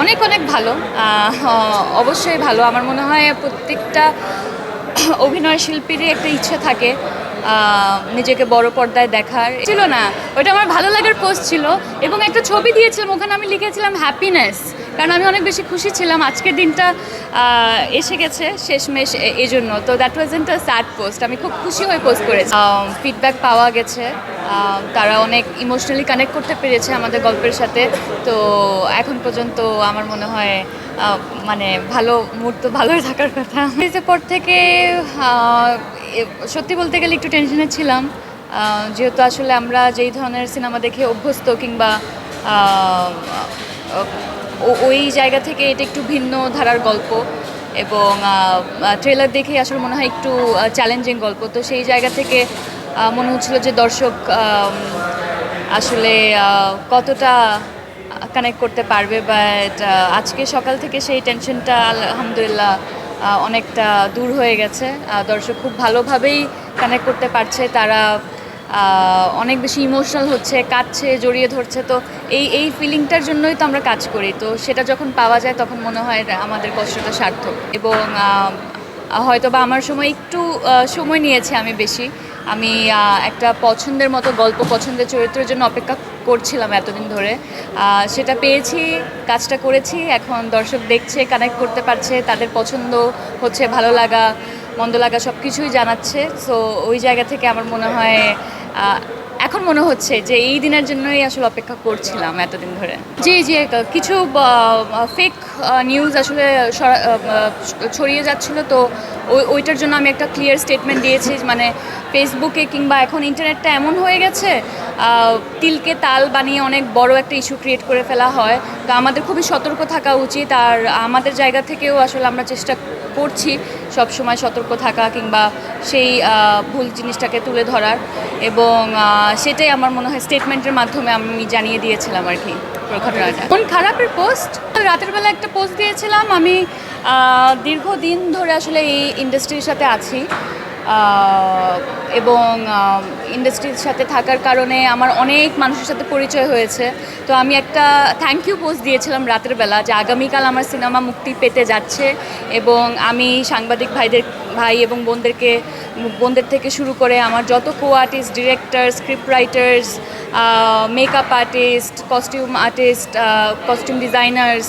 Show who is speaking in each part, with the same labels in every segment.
Speaker 1: অনেক অনেক ভালো। অবশ্যই ভালো। আমার মনে হয় প্রত্যেকটা অভিনয় শিল্পীরই একটা ইচ্ছে থাকে নিজেকে বড় পর্দায় দেখার। ছিল না। ওটা আমার ভালো লাগার পোস্ট ছিল। এবং একটা ছবি দিয়েছিলাম, ওখানে আমি লিখেছিলাম হ্যাপিনেস কারণ আমি অনেক বেশি খুশি ছিলাম। আজকের দিনটা এসে গেছে শেষমেশ এই জন্য তো that wasn't a sad post আমি খুব খুশি হয়ে পোস্ট করেছি। ফিডব্যাক পাওয়া গেছে। তারা অনেক ইমোশনালি কানেক্ট করতে পেরেছে আমাদের গল্পের সাথে। তো এখন পর্যন্ত আমার মনে হয় মানে ভালো মুহূর্ত ভালোই থাকার কথা। এর পর থেকে সত্যি বলতে গেলে একটু টেনশনে ছিলাম। যেহেতু আসলে আমরা যেই ধরনের সিনেমা দেখে অভ্যস্ত কিংবা ওই জায়গা থেকে এটা একটু ভিন্ন ধারার গল্প এবং ট্রেলার দেখে আসলে মনে হয় একটু চ্যালেঞ্জিং গল্প। তো সেই জায়গা থেকে মনে হচ্ছিল যে দর্শক আসলে কতটা কানেক্ট করতে পারবে বাট আজকে সকাল থেকে সেই টেনশনটা আলহামদুলিল্লাহ অনেকটা দূর হয়ে গেছে। দর্শক খুব ভালোভাবেই কানেক্ট করতে পারছে। তারা অনেক বেশি ইমোশনাল হচ্ছে, কাঁদছে, জড়িয়ে ধরছে। তো এই এই ফিলিংটার জন্যই তো আমরা কাজ করি। তো সেটা যখন পাওয়া যায়, তখন মনে হয় আমাদের কষ্টটা সার্থক। এবং হয়তো বা আমার সময় একটু সময় নিয়েছে আমি বেশি। আমি একটা পছন্দের মতো গল্প, পছন্দের চরিত্রের জন্য অপেক্ষা করছিলাম এতদিন ধরে। সেটা পেয়েছি, কাজটা করেছি। এখন দর্শক দেখছে কানেক্ট করতে পারছে, তাদের পছন্দ হচ্ছে, ভালো লাগা, মন্দ লাগা সব কিছুই জানাচ্ছে। সো ওই জায়গা থেকে আমার মনে হয় এখন মনে হচ্ছে যে এই দিনের জন্যই আসলে অপেক্ষা করছিলাম এতদিন ধরে। জি জি কিছু ফেক নিউজ আসলে ছড়িয়ে যাচ্ছিল, তো ওই, ওইটার জন্য আমি একটা ক্লিয়ার স্টেটমেন্ট দিয়েছি মানে ফেসবুকে কিংবা এখন ইন্টারনেটটা এমন হয়ে গেছে তিলকে তাল বানিয়ে অনেক বড় একটা ইস্যু ক্রিয়েট করে ফেলা হয়। তো আমাদের খুবই সতর্ক থাকা উচিত, আর আমাদের জায়গা থেকেও আসলে আমরা চেষ্টা করছি সব সময় সতর্ক থাকা কিংবা সেই ভুল জিনিসটাকে তুলে ধরার এবং সেটাই আমার মনে হয় স্টেটমেন্টের মাধ্যমে আমি জানিয়ে দিয়েছিলাম আর কি ঘটনাটা কোন খারাপের পোস্ট রাতের বেলা একটা পোস্ট দিয়েছিলাম। আমি দীর্ঘদিন ধরে আসলে এই ইন্ডাস্ট্রির সাথে আছি। এবং ইন্ডাস্ট্রির সাথে থাকার কারণে আমার অনেক মানুষের সাথে পরিচয় হয়েছে। তো আমি একটা থ্যাংক ইউ পোস্ট দিয়েছিলাম রাতের বেলা যে আগামীকাল আমার সিনেমা মুক্তি পেতে যাচ্ছে এবং আমি সাংবাদিক ভাইদের, ভাই এবং বোনদেরকে, বোনদের থেকে শুরু করে আমার যত co artist director script writers makeup artist costume artist costume designers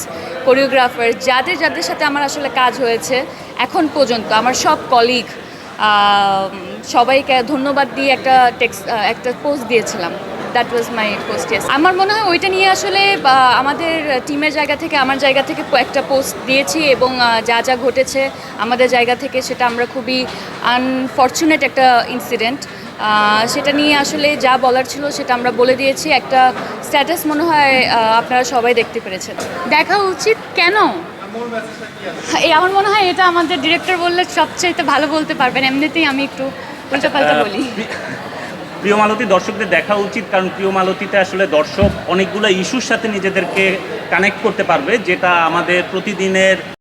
Speaker 1: choreographer যাদের যাদের সাথে আমার আসলে কাজ হয়েছে, এখন পর্যন্ত আমার সব কলিগ সবাইকে ধন্যবাদ দিয়ে একটা টেক্স একটা পোস্ট দিয়েছিলাম। That was my post yes আমার মনে হয় ওইটা নিয়ে আসলে আমাদের টিমের জায়গা থেকে, আমার জায়গা থেকে একটা পোস্ট দিয়েছি এবং যা যা ঘটেছে আমাদের জায়গা থেকে, সেটা আমরা খুবই আনফর্চুনেট একটা ইনসিডেন্ট সেটা নিয়ে আসলে যা বলার ছিল, সেটা আমরা বলে দিয়েছি। একটা স্ট্যাটাস মনে হয় আপনারা সবাই দেখতে পেরেছেন। দেখা উচিত। কেন? এই আমার মনে হয় এটা আমাদের ডিরেক্টর বললে সবচেয়ে ভালো বলতে পারবেন। এমনিতেই আমি একটু
Speaker 2: পাল্টা
Speaker 1: বলি।
Speaker 2: প্রি- প্রিয় মালতী দর্শকদের দেখা উচিত কারণ প্রিয় মালতীতে আসলে দর্শক অনেকগুলো ইস্যুর সাথে নিজেদেরকে কানেক্ট করতে পারবে যেটা আমাদের প্রতিদিনের